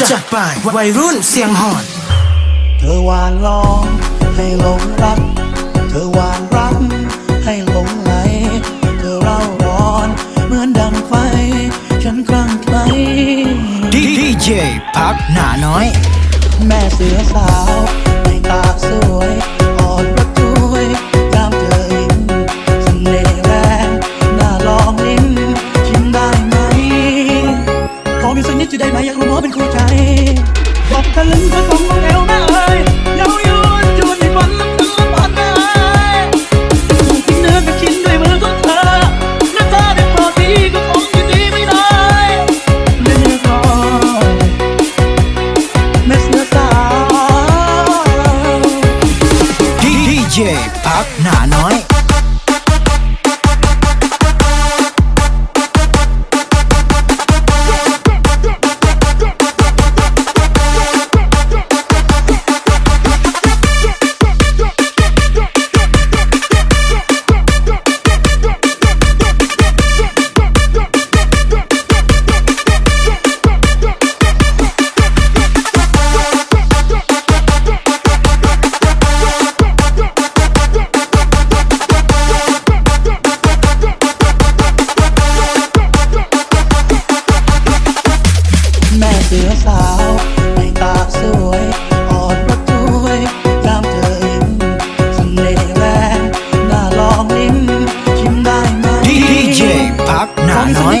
จัดไปวัยรุ่นเสียงหอน เธอหวานล้อมให้หลงรัก เธอหวานรักให้หลงไหล เธอเร่าร้อนเหมือนดังไฟ ฉันคลั่งไคล้ดีเจพักหนาน้อย แม่เสือสาวในตาสวย ขอสักนิดจะได้ไหมอยากรู้ว่าเป็นคู่ใจบอกทะลึ่งผสมองเอวแม่เอ้ยเย้ายวนจวนในฝันลำพึงลำพันแม่เอ้ยถูกทิ้งเนื้อกับชิ้นด้วยมือของเธอหน้าตาได้โปรดดีก็คงจะดีไม่ได้เล่นก่อนแม่เสือสาวดีเจพักหน้าน้อย น่าลองลิ้มชิมได้ไหม ดีเจพักหนาน้อย จะ